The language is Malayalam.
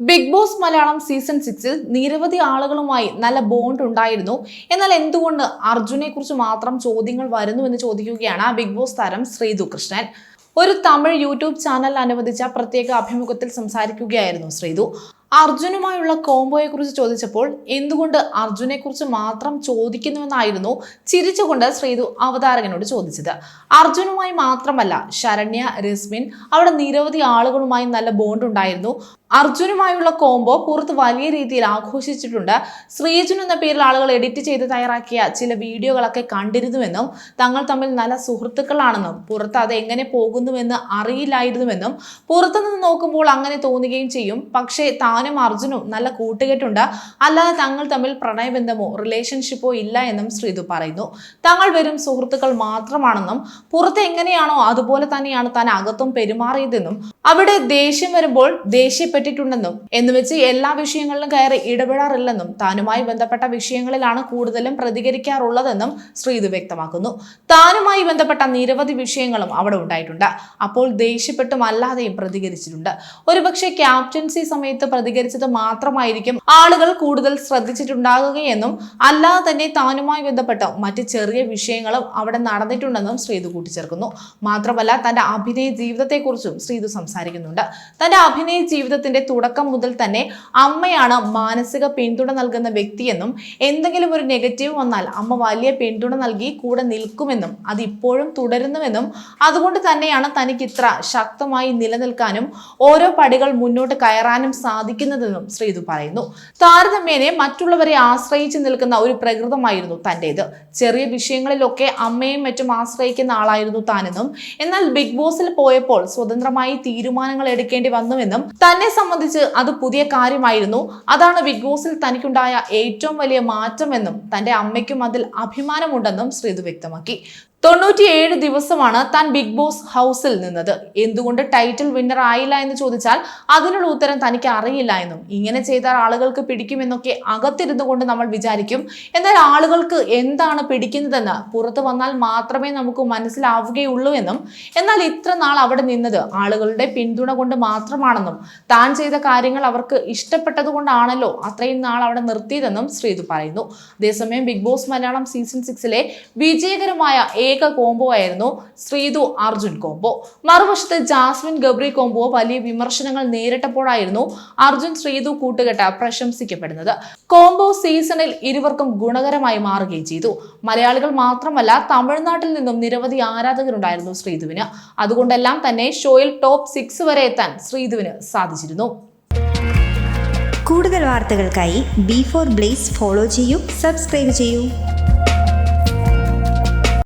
ബിഗ് ബോസ് മലയാളം സീസൺ സിക്സിൽ നിരവധി ആളുകളുമായി നല്ല ബോണ്ട് ഉണ്ടായിരുന്നു. എന്നാൽ എന്തുകൊണ്ട് അർജുനെ കുറിച്ച് മാത്രം ചോദ്യങ്ങൾ വരുന്നു എന്ന് ചോദിക്കുകയാണ് ബിഗ് ബോസ് താരം ശ്രീതു കൃഷ്ണൻ. ഒരു തമിഴ് യൂട്യൂബ് ചാനൽ അനുവദിച്ച പ്രത്യേക അഭിമുഖത്തിൽ സംസാരിക്കുകയായിരുന്നു ശ്രീതു. അർജുനുമായുള്ള കോംബോയെ കുറിച്ച് ചോദിച്ചപ്പോൾ എന്തുകൊണ്ട് അർജുനെ കുറിച്ച് മാത്രം ചോദിക്കുന്നുവെന്നായിരുന്നു ചിരിച്ചുകൊണ്ട് ശ്രീതു അവതാരകനോട് ചോദിച്ചത്. അർജുനുമായി മാത്രമല്ല ശരണ്യ രസ്മിൻ അവിടെ നിരവധി ആളുകളുമായി നല്ല ബോണ്ട് ഉണ്ടായിരുന്നു. അർജുനുമായുള്ള കോംബോ പുറത്ത് വലിയ രീതിയിൽ ആഘോഷിച്ചിട്ടുണ്ട്. ശ്രീജുൻ എന്ന പേരിൽ ആളുകൾ എഡിറ്റ് ചെയ്ത് തയ്യാറാക്കിയ ചില വീഡിയോകളൊക്കെ കണ്ടിരുന്നുവെന്നും തങ്ങൾ തമ്മിൽ നല്ല സുഹൃത്തുക്കളാണെന്നും പുറത്ത് അത് എങ്ങനെ പോകുന്നുവെന്ന് അറിയില്ലായിരുന്നുവെന്നും പുറത്തുനിന്ന് നോക്കുമ്പോൾ അങ്ങനെ തോന്നുകയും ചെയ്യും. പക്ഷേ താനും അർജുനും നല്ല കൂട്ടുകെട്ടുണ്ട്. അല്ലാതെ തങ്ങൾ തമ്മിൽ പ്രണയബന്ധമോ റിലേഷൻഷിപ്പോ ഇല്ല എന്നും ശ്രീതു പറയുന്നു. തങ്ങൾ വെറും സുഹൃത്തുക്കൾ മാത്രമാണെന്നും പുറത്ത് എങ്ങനെയാണോ അതുപോലെ തന്നെയാണ് താൻ അകത്തും പെരുമാറിയതെന്നും അവിടെ ദേഷ്യം വരുമ്പോൾ ദേഷ്യപ്പെട്ടിട്ടുണ്ടെന്നും എന്ന് വെച്ച് എല്ലാ വിഷയങ്ങളിലും കയറി ഇടപെടാറില്ലെന്നും താനുമായി ബന്ധപ്പെട്ട വിഷയങ്ങളിലാണ് കൂടുതലും പ്രതികരിക്കാറുള്ളതെന്നും ശ്രീതു വ്യക്തമാക്കുന്നു. താനുമായി ബന്ധപ്പെട്ട നിരവധി വിഷയങ്ങളും അവിടെ ഉണ്ടായിട്ടുണ്ട്. അപ്പോൾ ദേഷ്യപ്പെട്ടും അല്ലാതെയും പ്രതികരിച്ചിട്ടുണ്ട്. ഒരുപക്ഷെ ക്യാപ്റ്റൻസി സമയത്ത് പ്രതികരിച്ചത് മാത്രമായിരിക്കും ആളുകൾ കൂടുതൽ ശ്രദ്ധിച്ചിട്ടുണ്ടാകുകയെന്നും അല്ലാതെ തന്നെ താനുമായി ബന്ധപ്പെട്ട മറ്റ് ചെറിയ വിഷയങ്ങളും അവിടെ നടന്നിട്ടുണ്ടെന്നും ശ്രീതു കൂട്ടിച്ചേർക്കുന്നു. മാത്രമല്ല തന്റെ അഭിനയ ജീവിതത്തെക്കുറിച്ചും ശ്രീതു സംസാരിക്കുന്നുണ്ട്. തന്റെ അഭിനയ ജീവിതത്തിന്റെ തുടക്കം മുതൽ തന്നെ അമ്മയാണ് മാനസിക പിന്തുണ നൽകുന്ന വ്യക്തിയെന്നും എന്തെങ്കിലും ഒരു നെഗറ്റീവ് വന്നാൽ അമ്മ വലിയ പിന്തുണ നൽകി കൂടെ നിൽക്കുമെന്നും അത് ഇപ്പോഴും തുടരുന്നുവെന്നും അതുകൊണ്ട് തന്നെയാണ് തനിക്ക് ഇത്ര ശക്തമായി നിലനിൽക്കാനും ഓരോ പടികൾ മുന്നോട്ട് കയറാനും സാധിക്കുന്നതെന്നും ശ്രീതു പറയുന്നു. താരതമ്യേനെ മറ്റുള്ളവരെ ആശ്രയിച്ച് നിൽക്കുന്ന ഒരു പ്രകൃതമായിരുന്നു തന്റേത് ചെറിയ വിഷയങ്ങളിലൊക്കെ അമ്മയും മറ്റും ആശ്രയിക്കുന്ന ആളായിരുന്നു താനെന്നും എന്നാൽ ബിഗ് ബോസിൽ പോയപ്പോൾ സ്വതന്ത്രമായി തീരുമാനങ്ങൾ എടുക്കേണ്ടി വന്നുവെന്നും തന്നെ സംബന്ധിച്ച് അത് പുതിയ കാര്യമായിരുന്നു. അതാണ് ബിഗ് ബോസിൽ തനിക്കുണ്ടായ ഏറ്റവും വലിയ മാറ്റമെന്നും തന്റെ അമ്മയ്ക്കും അതിൽ അഭിമാനമുണ്ടെന്നും ശ്രീതു വ്യക്തമാക്കി. തൊണ്ണൂറ്റിയേഴ് ദിവസമാണ് താൻ ബിഗ് ബോസ് ഹൗസിൽ നിന്നത്. എന്തുകൊണ്ട് ടൈറ്റിൽ വിന്നർ ആയില്ല എന്ന് ചോദിച്ചാൽ അതിനുള്ള ഉത്തരം തനിക്ക് അറിയില്ല എന്നും. ഇങ്ങനെ ചെയ്താൽ ആളുകൾക്ക് പിടിക്കുമെന്നൊക്കെ അകത്തിരുന്നു കൊണ്ട് നമ്മൾ വിചാരിക്കും. എന്നാൽ ആളുകൾക്ക് എന്താണ് പിടിക്കുന്നതെന്ന് പുറത്തു വന്നാൽ മാത്രമേ നമുക്ക് മനസ്സിലാവുകയുള്ളൂ എന്നും. എന്നാൽ ഇത്ര നാൾ അവിടെ നിന്നത് ആളുകളുടെ പിന്തുണ കൊണ്ട് മാത്രമാണെന്നും. താൻ ചെയ്ത കാര്യങ്ങൾ അവർക്ക് ഇഷ്ടപ്പെട്ടത് കൊണ്ടാണല്ലോ അത്രയും നാൾ അവിടെ നിർത്തിയതെന്നും ശ്രീതു പറയുന്നു. അതേസമയം ബിഗ് ബോസ് മലയാളം സീസൺ സിക്സിലെ വിജയകരമായ ഏക കോംബോ ആയിരുന്നു ശ്രീതു അർജുൻ കോംബോ മറുവശത്ത് ജാസ്മിൻ ഗബ്രി കോംബോ വലിയ വിമർശനങ്ങൾ നേരിട്ടപ്പോഴായിരുന്നു അർജുൻ ശ്രീതു കൂട്ടുകെട്ട് പ്രശംസിക്കപ്പെടുന്നത്. കോംബോ സീസണിൽ ഇരുവർക്കും ഗുണകരമായി മാറുകയും ചെയ്തു. മലയാളികൾ മാത്രമല്ല തമിഴ്നാട്ടിൽ നിന്നും നിരവധി ആരാധകരുണ്ടായിരുന്നു ശ്രീതുവിന്. അതുകൊണ്ടെല്ലാം തന്നെ ഷോയിൽ ടോപ്പ് സിക്സ് വരെ എത്താൻ ശ്രീതുവിന് സാധിച്ചിരുന്നു. കൂടുതൽ വാർത്തകൾക്കായി ബി ഫോർ ബ്ലേസ് ഫോളോ ചെയ്യൂ സബ്സ്ക്രൈബ് ചെയ്യൂ.